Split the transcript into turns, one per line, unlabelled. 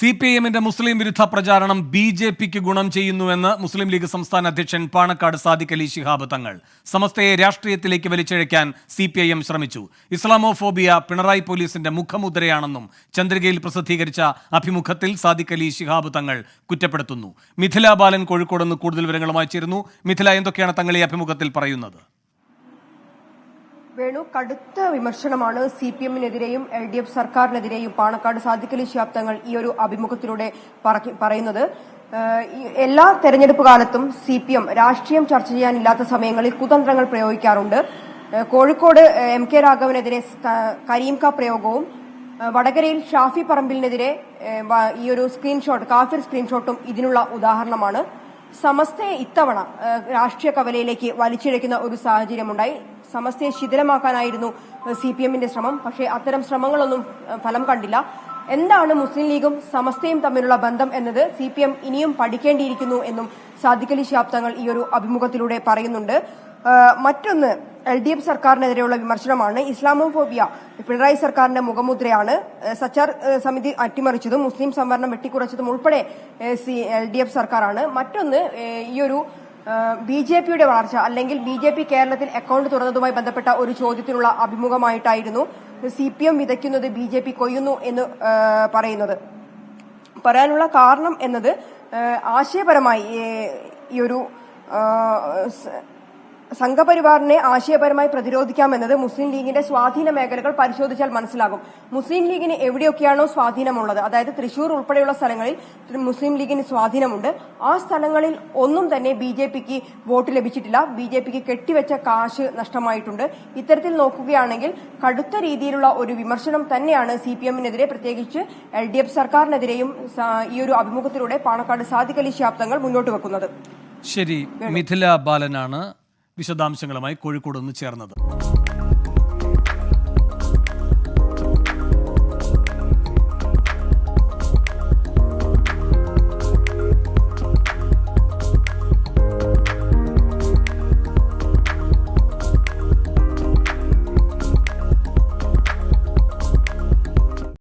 C P എമ്മിന്റെ മുസ്ലിം വിരുദ്ധ പ്രചാരണം ബി ജെ പിക്ക് ഗുണം ചെയ്യുന്നുവെന്ന് മുസ്ലിം ലീഗ് സംസ്ഥാന അധ്യക്ഷൻ പാണക്കാട് സാദിഖ് അലി ശിഹാബ് തങ്ങൾ. സമസ്തയെ രാഷ്ട്രീയത്തിലേക്ക് വലിച്ചിഴയ്ക്കാൻ സി പി ഐ എം ശ്രമിച്ചു. ഇസ്ലാമോഫോബിയ പിണറായി പോലീസിന്റെ മുഖമുദ്രയാണെന്നും ചന്ദ്രികയിൽ പ്രസിദ്ധീകരിച്ച അഭിമുഖത്തിൽ സാദിഖ് അലി ശിഹാബ് തങ്ങൾ കുറ്റപ്പെടുത്തുന്നു. മിഥില ബാലൻ കോഴിക്കോട് നിന്ന് കൂടുതൽ വിവരങ്ങളുമായി ചേരുന്നു. മിഥില എന്തൊക്കെയാണ് തങ്ങൾ ഈ അഭിമുഖത്തിൽ പറയുന്നത്?
വേണു കടുത്ത വിമർശനമാണ് സി പി എമ്മിനെതിരെയും എൽ ഡി എഫ് സർക്കാരിനെതിരെയും പാണക്കാട് സാധിക്കലി ശാബ്ദങ്ങൾ ഈ ഒരു അഭിമുഖത്തിലൂടെ പറയുന്നത്. എല്ലാ തെരഞ്ഞെടുപ്പ് കാലത്തും സി പി എം രാഷ്ട്രീയം ചർച്ച ചെയ്യാനില്ലാത്ത സമയങ്ങളിൽ കുതന്ത്രങ്ങൾ പ്രയോഗിക്കാറുണ്ട്. കോഴിക്കോട് എം കെ രാഘവനെതിരെ കരീംക പ്രയോഗവും വടകരയിൽ ഷാഫി പറമ്പിലിനെതിരെ ഈ ഒരു സ്ക്രീൻഷോട്ട് കാഫിർ സ്ക്രീൻഷോട്ടും ഇതിനുള്ള ഉദാഹരണമാണ്. സമസ്തയെ ഇത്തവണ രാഷ്ട്രീയ കവലയിലേക്ക് വലിച്ചിഴയ്ക്കുന്ന ഒരു സാഹചര്യമുണ്ടായി. സമസ്തയെ ശിഥിലമാക്കാനായിരുന്നു സി പി എമ്മിന്റെ ശ്രമം. പക്ഷേ അത്തരം ശ്രമങ്ങളൊന്നും ഫലം കണ്ടില്ല. എന്താണ് മുസ്ലിം ലീഗും സമസ്തയും തമ്മിലുള്ള ബന്ധം എന്നത് സി പി എം ഇനിയും പഠിക്കേണ്ടിയിരിക്കുന്നു എന്നും സാദിഖലി ശാബ്ദങ്ങൾ ഈ ഒരു അഭിമുഖത്തിലൂടെ പറയുന്നുണ്ട്. മറ്റൊന്ന് എൽ ഡി എഫ് സർക്കാരിനെതിരെയുള്ള വിമർശനമാണ്. ഇസ്ലാമോഫോബിയ പിണറായി സർക്കാരിന്റെ മുഖമുദ്രയാണ്. സച്ചാർ സമിതി അട്ടിമറിച്ചതും മുസ്ലിം സംവരണം വെട്ടിക്കുറച്ചതും ഉൾപ്പെടെ സി എൽ ഡി എഫ് സർക്കാരാണ്. മറ്റൊന്ന് ഈയൊരു ബി ജെ പിയുടെ വളർച്ച അല്ലെങ്കിൽ ബി ജെ പി കേരളത്തിൽ അക്കൌണ്ട് തുറന്നതുമായി ബന്ധപ്പെട്ട ഒരു ചോദ്യത്തിനുള്ള അഭിമുഖമായിട്ടായിരുന്നു സി പി എം വിതയ്ക്കുന്നത് ബി ജെ പി കൊയ്യുന്നു എന്ന് പറയുന്നത്. പറയാനുള്ള കാരണം എന്നത് ആശയപരമായി ഈ ഒരു സംഘപരിവാറിനെ ആശയപരമായി പ്രതിരോധിക്കാമെന്നത് മുസ്ലിം ലീഗിന്റെ സ്വാധീന മേഖലകൾ പരിശോധിച്ചാൽ മനസ്സിലാകും. മുസ്ലിം ലീഗിന് എവിടെയൊക്കെയാണോ സ്വാധീനമുള്ളത്? അതായത് തൃശൂർ ഉൾപ്പെടെയുള്ള സ്ഥലങ്ങളിൽ മുസ്ലിം ലീഗിന് സ്വാധീനമുണ്ട്. ആ സ്ഥലങ്ങളിൽ ഒന്നും തന്നെ ബി ജെ പിക്ക് വോട്ട് ലഭിച്ചിട്ടില്ല. ബി ജെ പിക്ക് കെട്ടിവെച്ച കാശ് നഷ്ടമായിട്ടുണ്ട്. ഇത്തരത്തിൽ നോക്കുകയാണെങ്കിൽ കടുത്ത രീതിയിലുള്ള ഒരു വിമർശനം തന്നെയാണ് സി പി എമ്മിനെതിരെ. പ്രത്യേകിച്ച് എൽ ഡി എഫ് സർക്കാരിനെതിരെയും ഈ ഒരു അഭിമുഖത്തിലൂടെ പാണക്കാട് സാദിഖ് അലി ശാബ്ദങ്ങൾ മുന്നോട്ട് വെക്കുന്നത്.
ശരി. മിഥില ബാലനാണ്. വിശദാംശങ്ങളുമായി കോഴിക്കോട് നിന്ന് ചേർന്നത്.